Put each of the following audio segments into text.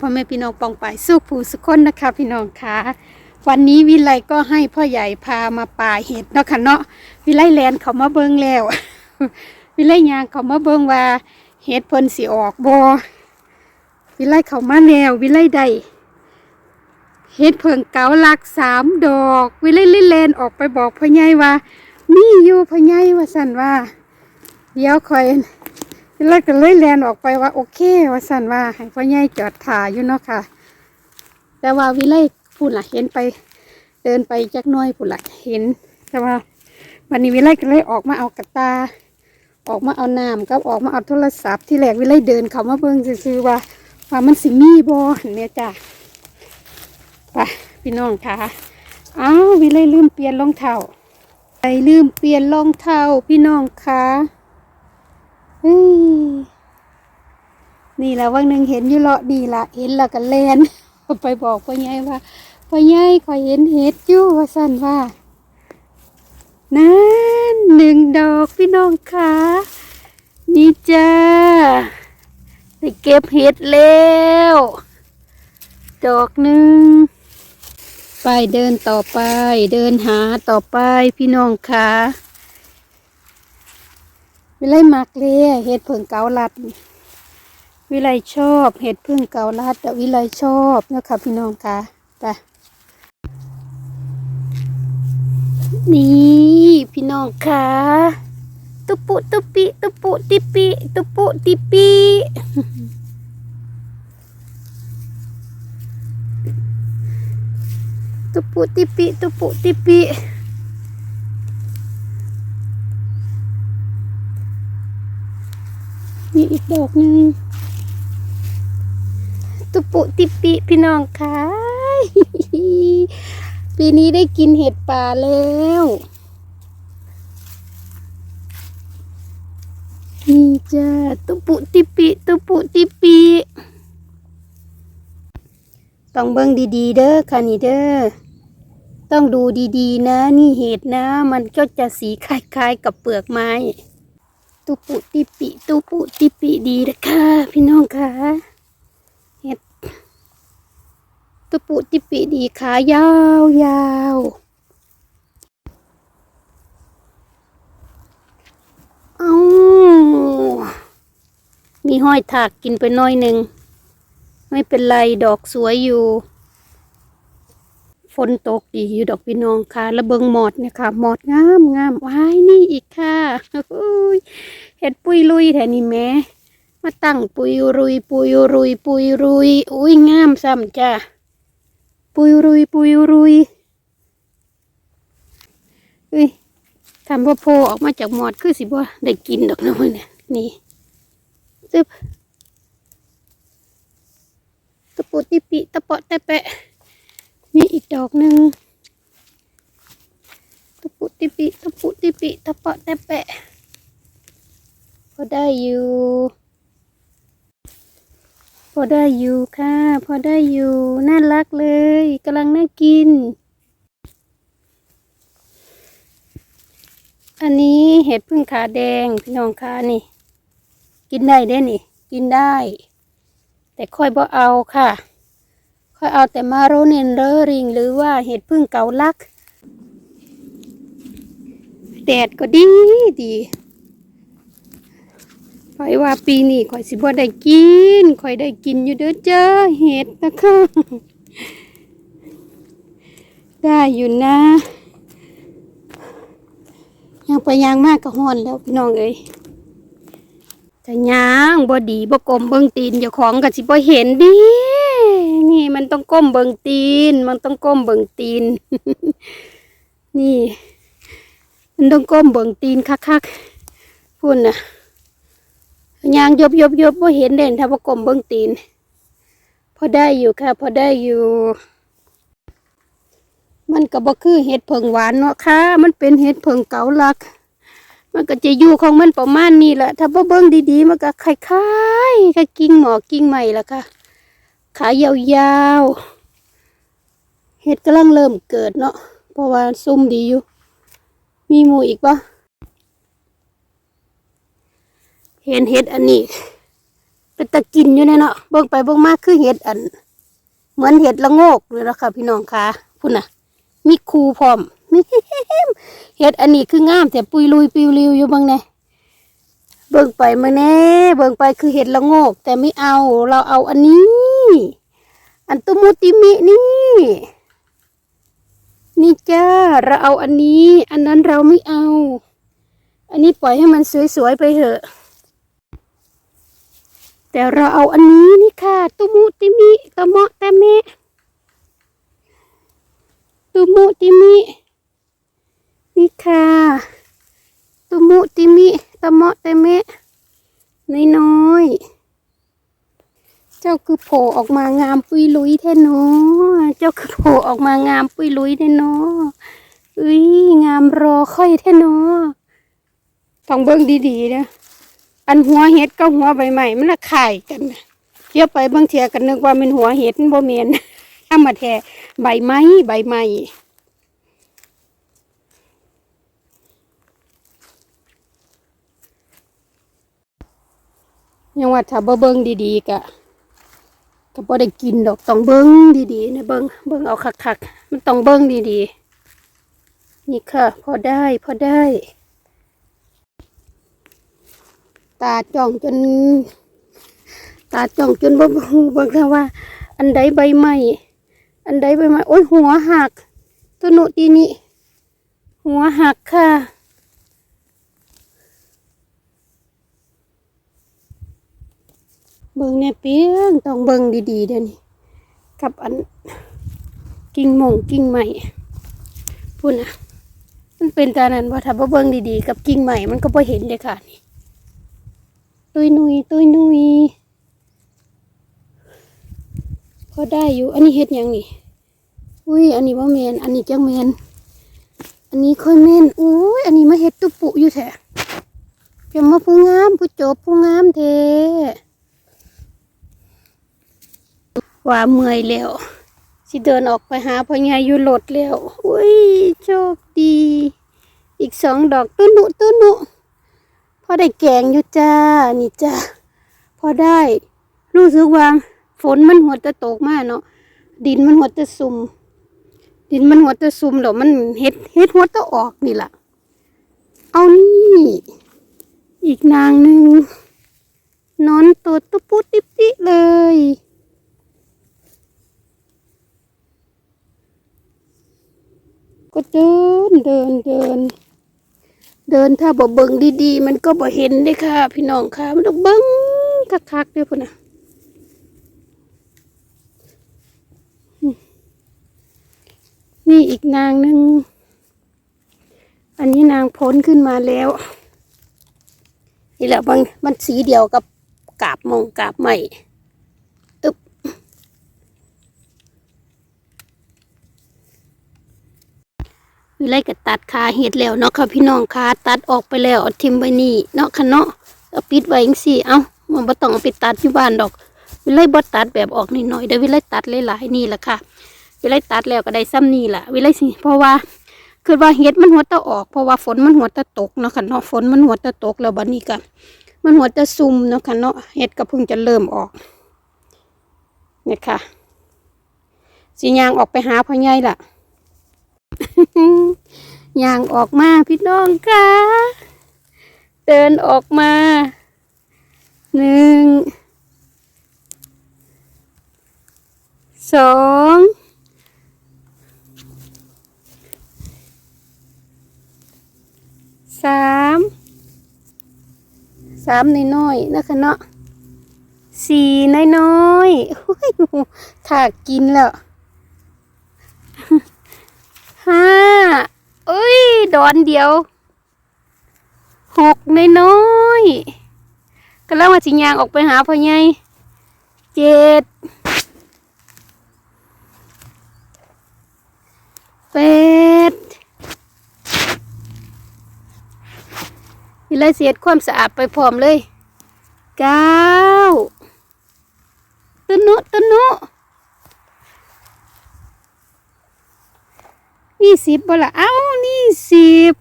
พ่อแม่พี่น้องปองไปสุขผู้สุขคนนะคะพี่น้องค่ะ วันนี้วิไลก็ให้พ่อใหญ่พามาป่าเห็ดเนาะค่ะเนาะวิไลแลนเขามาเบิ่งแล้ว วิไลยางเขามาเบิ่งว่าเห็ดเพิ่นสิออกบ่วิไลเขามาแล้ววิไลได้เห็ดเพิ่งเกาลักสามดอก วิไลเลยแลนออกไปบอกพ่อใหญ่ว่ามีอยู่พ่อใหญ่ว่าสั่นว่า เดี๋ยวคอย แล้วก็เลยแลนออกไปว่าโอเคว่าสันว่าให้พ่อใหญ่จอดถ่ายอยู่เนาะค่ะ แต่ว่าวิไลพูดล่ะเห็นไป เดินไปจักน้อยพูดล่ะเห็น แต่ว่าวันนี้วิไลก็เลยออกมาเอากระตา ออกมาเอาน้ำก็ออกมาเอาโทรศัพท์ที่แรกวิไลเดินเขามาเบิ่งซื่อว่าว่ามันสิมีบ่เนี่ยจ้ะไปพี่น้องค่ะอ้าววิไลลืมเปลี่ยนรองเท้าไปลืมเปลี่ยนรองเท้าพี่น้องค่ะ นี่แหละวันหนึ่งเห็นอยู่เลาะดีละเห็นแล้วก็แลนไปบอกพ่อใหญ่ว่าพ่อใหญ่ขอยเห็นเห็ดอยู่ว่าสั่นว่านั่นหนึ่งดอกพี่น้องค่ะนี่จ้าได้เก็บเห็ดแล้ว ดอกหนึ่งไปเดินต่อไป เดินหาต่อไปพี่น้องค่ะ วิไลมักเลยเห็ดพิ่งเกาลัด วิไลชอบเห็ดพิ่งเกาลัดแต่วิไลชอบนะคะพี่น้องค่ะไปนี่พี่น้องค่ะตุปุตุปิตุปุติปิตุปุติปิตุปุติปิตุปุติปิ มีอีกดอกหนึ่งตุปุติปิพี่น้องค่ะปีนี้ได้กินเห็ดป่าแล้วนี่จ้าตุปุติปิตุปุติปิต้องเบิ่งดีๆ เด้อค่ะนี่เด้อต้องดูดีๆ นะ นี่เห็ดนะ มันก็จะสีคล้ายๆกับเปลือกไม้ ตุปุติปิตุปุติปิดีนะคะพี่น้องค่ะเห็ดตุปุติปิดีขายาวยาวเอามีห้อยถากกินไปน้อยหนึ่ง ไม่เป็นไรดอกสวยอยู่ ฝนตกดีอยู่ดอกพี่น้องค่ะแล้วเบิงหมอดเนี่ยค่ะหมอดงามงามว้ายนี่อีกค่ะอุ้ยเห็ดปุยลุยแถนี่แม่มาตั้งปุยรุย ปุยรุย ปุยรุยอุ้ยงามซ้ำจ้าปุยรุย ปุยรุยเอ้ยทำพ่อโพออกมาจากหมอดคือสิบ่ได้กินดอกนะมันเนี่ยนี่ซึบตะปุติปิตะเปาะตะแปะ มีอีกดอกหนึ่งตะปุติปิตะปุติปิตะปะตะแปะพอได้อยู่ พอได้อยู่ค่ะ พอได้อยู่ น่ารักเลยกำลังน่ากิน อันนี้เห็ดพึ่งขาแดงพี่น้องค่ะนี่ กินได้เด้นี่ กินได้ แต่ค่อยบ่เอาค่ะ ค่อยเอาแต่มาโรเนนเรอริง หรือว่าเห็ดพึ่งเกาลัก แดดก็ดีดีคอยว่าปีนี้คอยสิบ่ได้กินคอยได้กินอยู่เด้อเจ้าเห็ดนะคะ ได้อยู่นะยังไปยางมากก็ฮอนแล้วพี่น้องเอ้ย แต่ยางบ่ดีบ่กลมเบิ่งตีนเจ้าของก็สิบ่เห็นดินี่มันต้องก้มเบิ่งตีน มันต้องก้มเบิ่งตีน นี่ มันต้องก้มเบิ่งตีนคักๆพุ่นน่ะยางยบยบยบบ่เห็นเด่นถ้าบ่ก้มเบิ่งตีน พอได้อยู่ค่ะ พอได้อยู่ มันก็บ่คือเห็ดเผิงหวานเนาะค่ะ มันเป็นเห็ดเผิงเกาลัก มันก็จะอยู่ของมันประมาณนี้แหละถ้าบ่เบิ่งดีๆมันก็คล้ายๆกับกิ่งหมอกกิ่งใหม่ละค่ะ ขายาวๆเห็ดกำลังเริ่มเกิดเนาะเพราะว่าซุ่มดีอยู่ มีหมูอีกปะเห็นเห็ดอันนี้ เป็นตะกินอยู่เนเนาะเบิ่งไปเบิ่งมาคือเห็ดอัน เหมือนเห็ดละโงกเลยละค่ะ พี่น้องค่ะพุ่นน่ะ มีคูพร้อม เห็ดอันนี้คืองามแต่ปุยลุยปิวลิวอยู่บางแน่เบิ่งไปมาแน่เบิ่งไปคือเห็ดละโงก แต่ไม่เอาเราเอาอันนี้ อันตุมุติมินี่ นี่จ้าเราเอาอันนี้ อันนั้นเราไม่เอา อันนี้ปล่อยให้มันสวยๆไปเถอะ แต่เราเอาอันนี้นี่ค่ะ ตุมุติมิตะเมาะตะเมะตุมุติมิ นี่ค่ะตุมุติมิตะเมาะตะเมะน้อยเจ้าคือโผล่ออกมางามปุยลุยแท้เนอเจ้าคือโผล่ออกมางามปุยลุยแท้เนออุ้ยงามรอค่อยแท้เนอต้องเบิ่งดีๆนะอันหัวเห็ดกับหัวใบใหม่มันละข่กันเที่ยวไปบางเทียกันนึกว่าเป็นหัวเห็ดบ่เมียนถ้ามาแท้ใบไม้ใบไม้ ยังว่าถ้าบ่เบิ่งดีๆกะก็บ่ได้กินดอกต้องเบิ้งดีๆนะเบิ้งเบิ้งเอาคักๆมันต้องเบิ้งดีๆ นี่ค่ะ พอได้พอได้ ตาจ้องจน ตาจ้องจนบ่ฮู้เบิ่งค่ะว่า อันใดใบไม้อันใดใบไม้โอ้ยหัวหักตัวหนุตีนี่หัวหักค่ะ เบิ่งแน่เปียงต้องเบิ่งดีๆเดี๋ยวนี้กับอันกิ่งมงกิ่งใหม่พุ่นอะมันเป็นตานั้นว่าถ้าบ่เบิ่งดีๆกับกิ่งใหม่มันก็บ่เห็นเลยค่ะนี่ตุยนุยตุยนุยพอได้อยู่ อันนี้เฮ็ดยังนี่อุ้ยอันนี้บ่แมนอันนี้จังแมนอันนี้ค่อยแมนอุ้ยอันนี้มาเฮ็ดตุปุอยู่แท้จะมาผู้งามผู้จบผู้งามแท้ ว่าเมื่อยแล้วสิเดินออกไปหาพ่อใหญ่อยู่รถแล้วอุ้ยโชคดี อีกสองดอกตุ้นุตุ้นุพอได้แกงอยู่จ้านี่จ้าพอได้ รู้สึกว่าฝนมันหัวจะตกมากเนาะดินมันหัวจะซุ่มดินมันหัวจะซุ่มแล้วมันเฮ็ดเฮ็ดหัวจะออกนี่แหละเอานี่อีกนางหนึ่งนอนตัวตุ๊ปุ๊ติ๊บติ๊เลย ก็เดินเดินเดิน เดินถ้าบ่เบิ่งดีๆ มันก็บ่เห็นเลยค่ะ พี่น้องค่ะ มันต้องเบิ่งคักๆเด้อพุ่นน่ะนี่อีกนางหนึ่ง อันนี้นางพ้นขึ้นมาแล้ว นี่แหละมันมันสีเดียวกับกาบมองกาบใหม่ วิไลก็ตัดขาเห็ดแล้วเนาะค่ะพี่น้องค่ะตัดออกไปแล้วทิมไว้นี่เนาะค่ะเนาะเอาปิดไว้จังซี่เอ้ามันบ่ต้องเอาไปตัดที่บ้านดอก วิไลบ่ตัดแบบออกนิดหน่อยเดี๋ยววิไลตัดหลายๆนี่แหละค่ะ วิไลตัดแล้วก็ได้ซ้ำนี่แหละวิไลสิเพราะว่าคือว่าเห็ดมันหัวตะออกเพราะว่าฝนมันหัวตะตกเนาะค่ะเนาะฝนมันหัวตะตกแล้วบัดนี้ก็มันหัวตะซุ่มเนาะค่ะเนาะเห็ดก็เพิ่งจะเริ่มออกเนี่ยค่ะสิยางออกไปหาพ่อใหญ่ล่ะ ย่างออกมาพี่น้องค่ะ เดินออกมา หนึ่ง สองสามสามน้อยๆนะคะเนาะสี่น้อยๆโอ้ยถ้ากินแล้ว ห้าเอ้ย ดอนเดียวหกน้อยๆก็แล้วมาสิยางออกไปหาพ่อใหญ่เจ็ดแปดวิไลเสียดความสะอาดไปพร้อมเลยเก้าตะนุตะนุ นี่สิบบ่ละเอ้านี่สิบ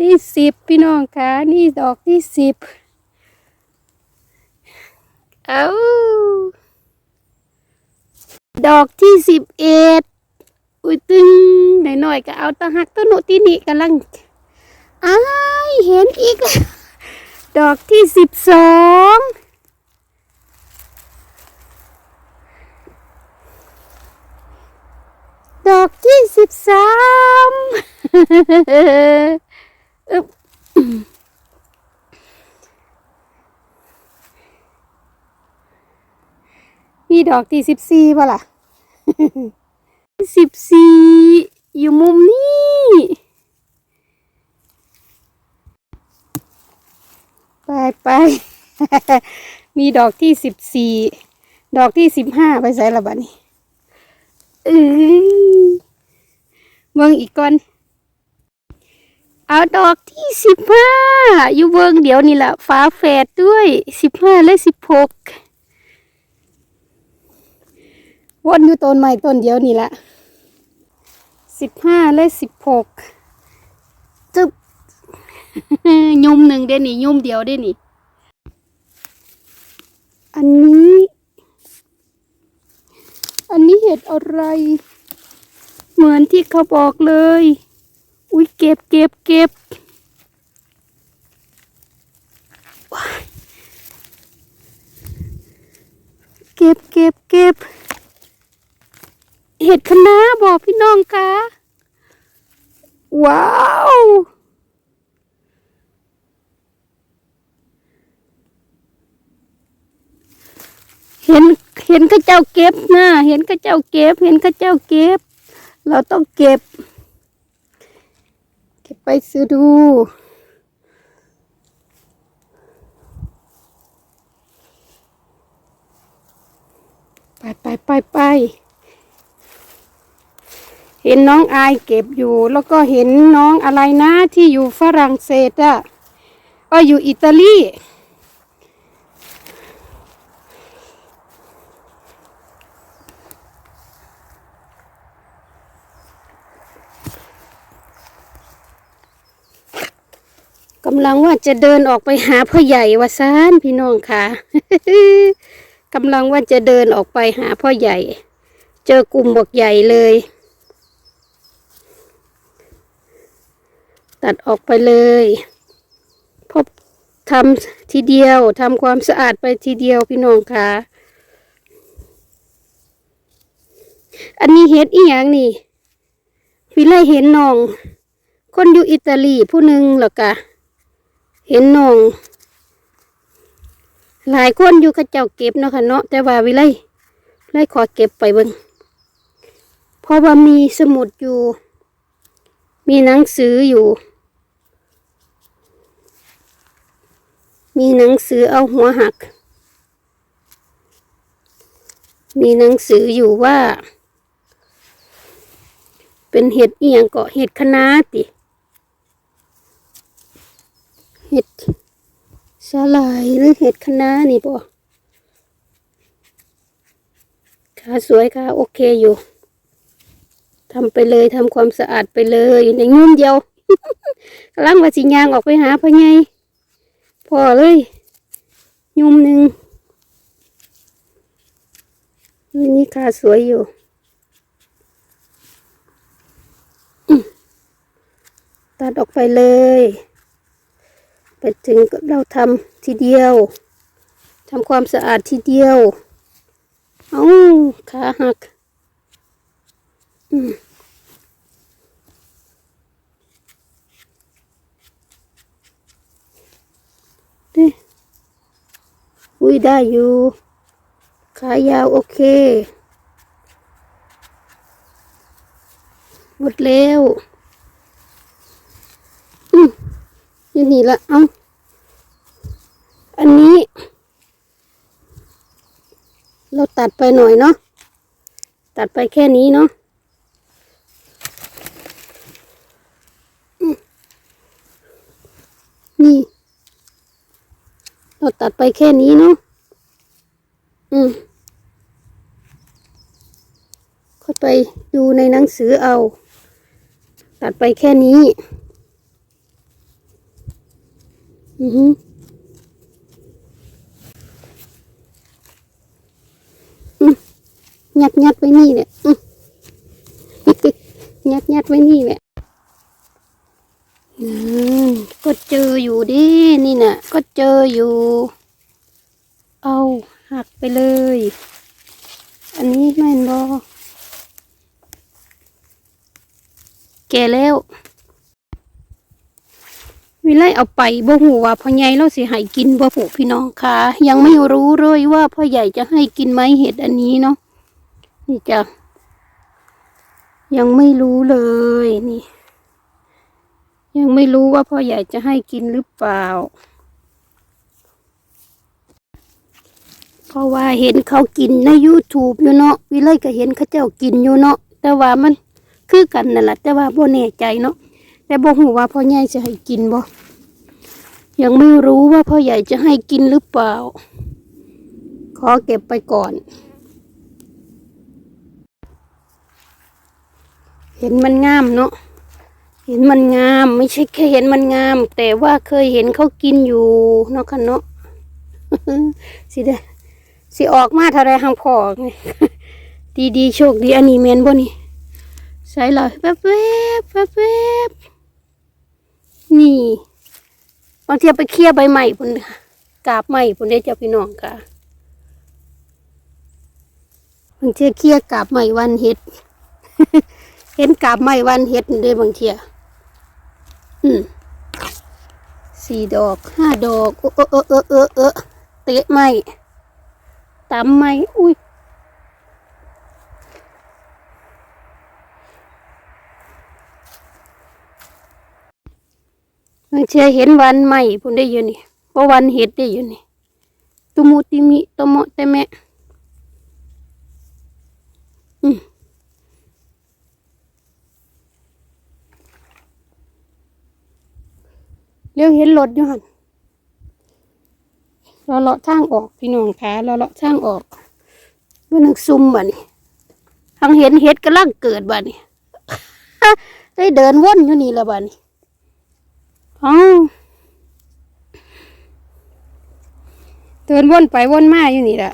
นี่สิบพี่น้องคะนี่ดอกที่สิบเอาดอกที่สิบเอ็ดอุ้ยตึงหน่อยๆก็เอาตะหักตะหนุที่นี่กำลังอ้ายเห็นอีก ดอกที่สิบสอง ดอกที่สิบสามมีดอกที่สิบสี่ป่ะล่ะสิบสี่อยู่มุมนี้ไปไปมีดอกที่สิบสี่ดอกที่สิบห้าไปใส่ละบัดนี้ เอ้ยเบิ่งอีกก่อน เอาดอกที่สิบห้าอยู่เบิ่งเดี๋ยวนี่แหละฟ้าแฝดด้วยสิบห้าและสิบหกวนอยู่ต้นใหม่ต้นเดียวนี่แหละสิบห้าและสิบหกจึ๊บยุมหนึ่งเด้นี่ยุมเดียวเด้นี่ อันนี้ อันนี้เห็ดอะไร เหมือนที่เขาบอกเลย อุ้ยเก็บเก็บเก็บเก็บเก็บเก็บเห็ดคะน้าบอกพี่น้องคะว้าวเห็น เห็นข้าเจ้าเก็บนะเห็นข้าเจ้าเก็บ เห็นข้าเจ้าเก็บ เราต้องเก็บ เก็บไปซื้อดูไปไปไปไปเห็นน้องอายเก็บอยู่ แล้วก็เห็นน้องอะไรนะที่อยู่ฝรั่งเศสอะก็อยู่อิตาลี กำลังว่าจะเดินออกไปหาพ่อใหญ่วะซานพี่น้องค่ะกำลังว่าจะเดินออกไปหาพ่อใหญ่ เจอกลุ่มบกใหญ่เลย ตัดออกไปเลยพบทำทีเดียวทำความสะอาดไปทีเดียวพี่น้องค่ะ อันนี้เห็ดอีหยังนี่วิไลเห็นน้อง คนอยู่อิตาลีผู้หนึ่งหรอกะ เห็นน้อง หลายคนอยู่กับเจ้าเก็บเนาะค่ะเนาะแต่ว่าวิไลไลขอเก็บไปเบิ่งเพราะว่ามีสมุดอยู่ มีหนังสืออยู่ มีหนังสือเอาหัวหัก มีหนังสืออยู่ว่า เป็นเห็ดเอียงเกาะเห็ดคะน้าติ เห็ดสลายหรือเห็ดคะน้านี่ป่ขาสวยค่ะโอเคอยู่ทำไปเลยทำความสะอาดไปเลยในงุ่มเดียวกำลังว่าสิยางออกไปหาพ่อไงพอเลยยุ่มหนึ่งนี่นี่ขาสวยอยู่ตัดออกไปเลย ไปถึงเราทำทีเดียวทำความสะอาดทีเดียวเอาขาหักอืมนี่อุ้ยได้อยู่ ขายาวโอเค หมดแล้ว อืม อยู่นี่ละเอาอันนี้ เราตัดไปหน่อยเนาะตัดไปแค่นี้เนาะนี่ เราตัดไปแค่นี้เนาะอืมค่อยไปดูในหนังสือเอา ตัดไปแค่นี้ อือฮึยัดยัดไว้นี่แหละอื้อยัดยัดไว้นี่แหละก็เจออยู่ดินี่น่ะ ก็เจออยู่ เอาหักไปเลย อันนี้แม่นบอแก่แล้ว วิไลเอาไปบ่หูว่าพ่อใหญ่เราสิให้กินบ่ผูพี่น้องค่ะยังไม่รู้เลยว่าพ่อใหญ่จะให้กินไหมเห็ดอันนี้เนาะนี่จ้ะยังไม่รู้เลยนี่ ยังไม่รู้ว่าพ่อใหญ่จะให้กินหรือเปล่า เพราะว่าเห็นเขากินใน YouTube อยู่เนาะวิไลก็เห็นเขาเจ้ากินอยู่เนาะแต่ว่ามันคือกันนั่นแหละแต่ว่าบ่แน่ใจเนาะ แต่บ่หูว่าพ่อใหญ่จะให้กินบ่ยังไม่รู้ว่าพ่อใหญ่จะให้กินหรือเปล่า ขอเก็บไปก่อน เห็นมันงามเนาะเห็นมันงาม ไม่ใช่แค่เห็นมันงาม แต่ว่าเคยเห็นเขากินอยู่เนาะค่ะเนาะสิเดสิออกมาเท่าไรหังพอนี่ดีดีๆโชคดีอันนี้แมนบ่นี่ใส่เลยแป๊บแป๊บแป๊บแป๊บ นี่บางทีไปเคลียใบใหม่พุ่นกาบใหม่พุ่นได้เจ้าพี่น้องค่ะบางทีเคลียกาบใหม่วันเห็ด เห็นกาบใหม่วันเห็ดเด้บางเทียอืมสี่ดอกห้าดอกเออเออเออเออเออเตะไม่ตำไม่อุ้ย บาง เชียเห็นวันใหม่พุ่นได้อยู่นี่เพราะวันเห็ดได้อยู่นี่ตุมุติมิตโมะแต่แม่อืมเลี้ยวเห็นรถอยู่หันเราเลาะทางออกพี่น้องคะเราเลาะทางออกมื่อนึกซุ่มบ่นี่ทางเห็นเห็ดกำลังเกิดบ่นี่ได้เดินวนอยู่นี่แล้วบ่นี่ อ๋อเดินวนไปวนมาอยู่นี่แหละ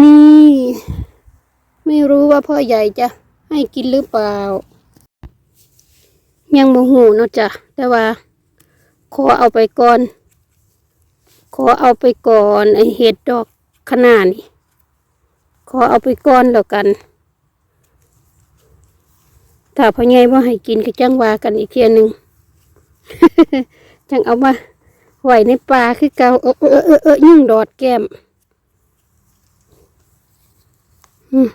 นี่ ไม่รู้ว่าพ่อใหญ่จะให้กินหรือเปล่า ยังโมโหเนาะจ้ะ แต่ว่า ขอเอาไปก่อน ขอเอาไปก่อน ไอเห็ดดอกขนาดนี้ ขอเอาไปก่อนแล้วกัน ถ้าพ่อใหญ่ว่าให้กินก็จังว่ากันอีกเทียหนึ่งจังเอามาไหวในปลาคือเกาเออเออเออเออยิ่งดอดแก้มอืม